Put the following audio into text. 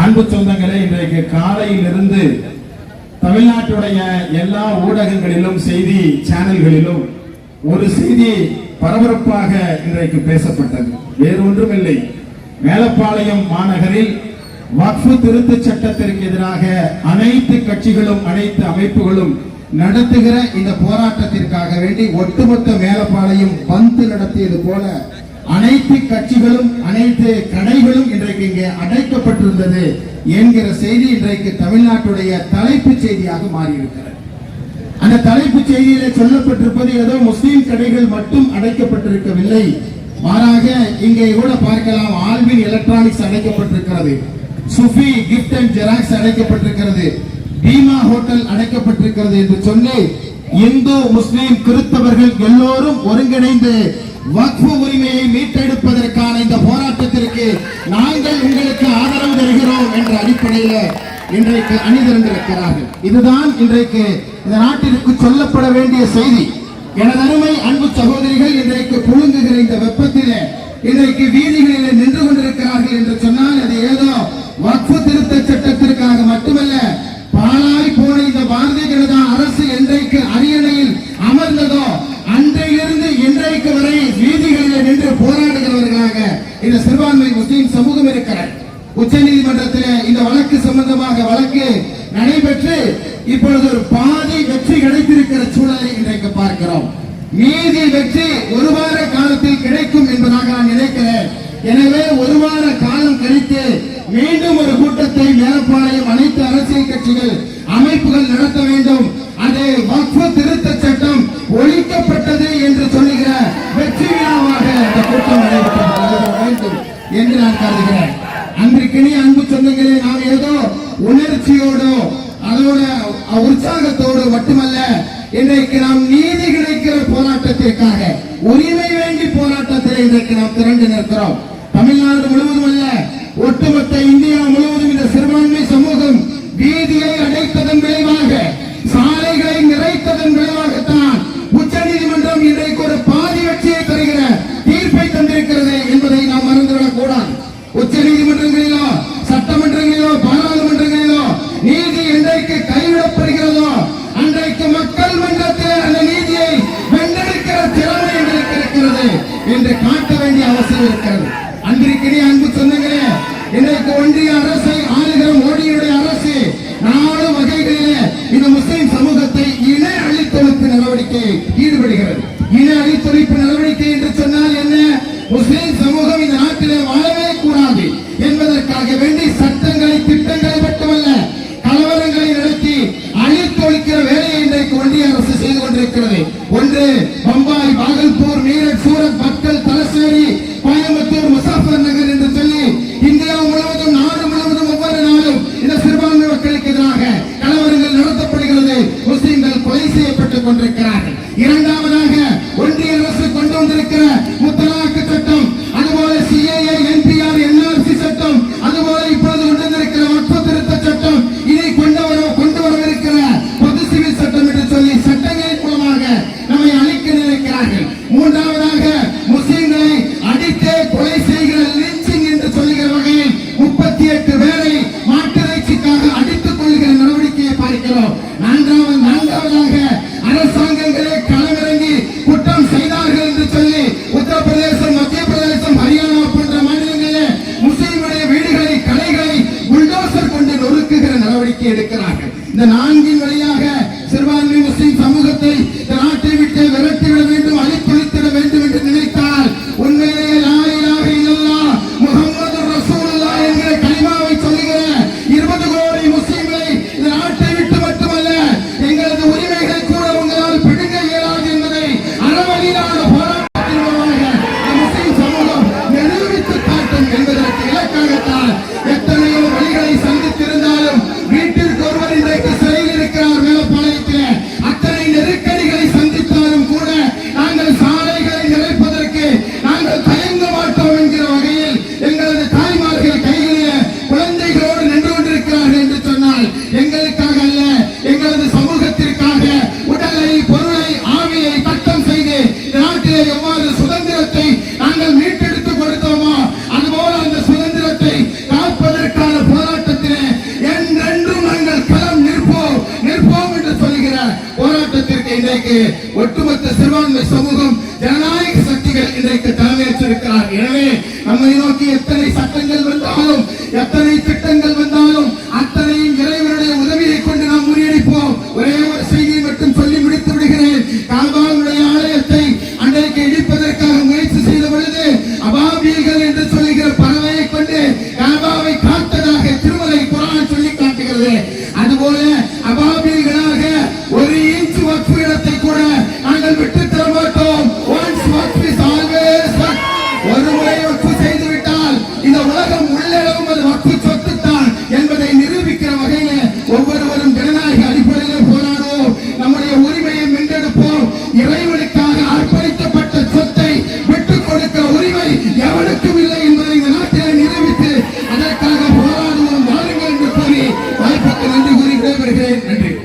அன்பு சொந்தங்களே இன்றைக்கு காலையிலிருந்து தமிழ்நாட்டுடைய எல்லா ஊடகங்களிலும் செய்தி சேனல்களிலும் ஒரு செய்தி பரபரப்பாக இன்றைக்கு பேசப்பட்டது. வேறு ஒன்றுமில்லை. மேலப்பாளையம் மாநகரில் வக்ஃபு திருத்த சட்டத்திற்கு எதிராக அனைத்து கட்சிகளும் அனைத்து அமைப்புகளும் நடத்துகிற இந்த போராட்டத்திற்காக வேண்டி ஒட்டுமொத்த மேலப்பாளையம் பந்து நடத்தியது போல அனைத்து கட்சிகளும் அனைத்து கடைகளும் இன்றைக்கு இங்கே அடைக்கப்பட்டிருந்தது என்கிற செய்தி இன்றைக்கு தமிழ்நாட்டுடைய தலைப்பு செய்தியாக மாறியிருக்கிறது. அந்த தலைப்பு செய்தியில சொல்லப்பட்டிருப்பது ஏதோ முஸ்லீம் கடைகள் மட்டும் அடைக்கப்பட்டிருக்கவில்லை. மாறாக இங்கே கூட பார்க்கலாம் ஆல்வின் எலக்ட்ரானிக்ஸ் அடைக்கப்பட்டிருக்கிறது. சுஃபி கிஃப்ட் அண்ட் ஜெராக்ஸ் அடைக்கப்பட்டிருக்கிறது. பீமா ஹோட்டல் அடைக்கப்பட்டிருக்கிறது என்று சொல்லி இந்து முஸ்லீம் கிறிஸ்தவர்கள் எல்லோரும் ஒருங்கிணைந்து வக்ஃபு உரிமையை மீட்டெடுப்பதற்கான இந்த போராட்டத்திற்கு நாங்கள் உங்களுக்கு ஆதரவு தருகிறோம் என்ற அடிப்படையில் இன்றைக்கு அணிதிரண்டிருக்கிறார்கள். இதுதான் இன்றைக்கு இந்த நாட்டிற்கு சொல்லப்பட வேண்டிய செய்தி. எனது அருமை அன்பு சகோதரிகள் இன்றைக்கு புழுங்குகிற இந்த வெப்பத்திலே இன்றைக்கு வீதிகளில் நின்று கொண்டிருக்கிறார்கள் என்று சொன்னால் அது ஏதோ வக்ஃபு திருத்த சட்டத்திற்காக மட்டுமல்ல பாலாய் போன இந்த பாரதிய ஜனதா அரசு என்றைக்கு அறி அமர்ந்ததோ அன்றையிலிருந்து இன்றைக்கு வரை வீதிகளிலே நின்று போராடுகிறவர்களாக இந்த சிறுபான்மை முஸ்லீம் சமூகம் இருக்கிறார் உச்ச நீதிமன்றத்தில் இந்த வழக்கு சம்பந்தமாக வழக்கு நடைபெற்று இப்பொழுது ஒரு பாதி வெற்றி கிடைத்திருக்கிற சூழலை இன்றைக்கு பார்க்கிறோம். மீதி வெற்றி ஒரு வார காலத்தில் கிடைக்கும் என்பதாக நான் நினைக்கிறேன். எனவே ஒரு வார காலம் கழித்து மீண்டும் ஒரு கூட்டத்தை மேலப்பாளையம் அனைத்து அரசியல் கட்சிகள் அமைப்புகள் நடத்த வேண்டும். அது வக்ஃபு திருத்த சட்டம் ஒழிக்கப்பட்டது என்று சொல்லுகிறார் நான் கருதுகிறேன். அன்றைக்கினே அன்பு சொந்தங்களே நாம் ஏதோ உணர்ச்சியோடோ அதோட உற்சாகத்தோடு மட்டுமல்ல இன்றைக்கு நாம் நீதி கிடைக்கிற போராட்டத்திற்காக உரிமை வேண்டி போராட்டத்தில் இன்றைக்கு நாம் திரண்டு நிற்கிறோம். தமிழ்நாடு முழுவதும் அல்ல ஒட்டுமொத்த இந்தியா முழுவதும் இந்த சிறுபான்மை சமூகம் வீதியை இருக்கிறது என்று காட்ட வேண்டிய அவசியம் இருக்கிறது. அன்றைக்கிடையே அன்பு சொன்னங்களே இன்றைக்கு ஒன்றிய அரசை ஆளுகிற மோடியுடைய அரசு நாலு வகைகளிலே இந்த முஸ்லிம் சமூகத்தை இன அழித்தொழிப்பு நடவடிக்கை ஈடுபடுகிறது. இன அழித்தொழிப்பு நடவடிக்கை என்று சொன்னால் என்ன? முஸ்லிம் சமூகம் இந்த நாட்டிலே வாழவே கூடாது என்பதற்காக வேண்டி சட்டங்களை திட்டங்களை மட்டுமல்ல கலவரங்களை நடத்தி அழித்தொழிக்கிற வேலையை இன்றைக்கு ஒன்றிய அரசு செய்து கொண்டிருக்கிறது. ஒன்று நொறுக்குகிற எடுக்கிறார்கள். இந்த நான்கின் ஒட்டுமொத்த சிறுபான்மை சமூகம் ஜனநாயக சக்திகள் இன்றைக்கு தலைமையேற்றிருக்கிறார். எனவே நம்மை நோக்கி எத்தனை சட்டங்கள் வந்தாலும் எத்தனை திட்டங்கள் வந்தாலும் அத்தனையும் இறைவனுடைய உதவியை கொண்டு நாம் முறியடிப்போம் ஒரே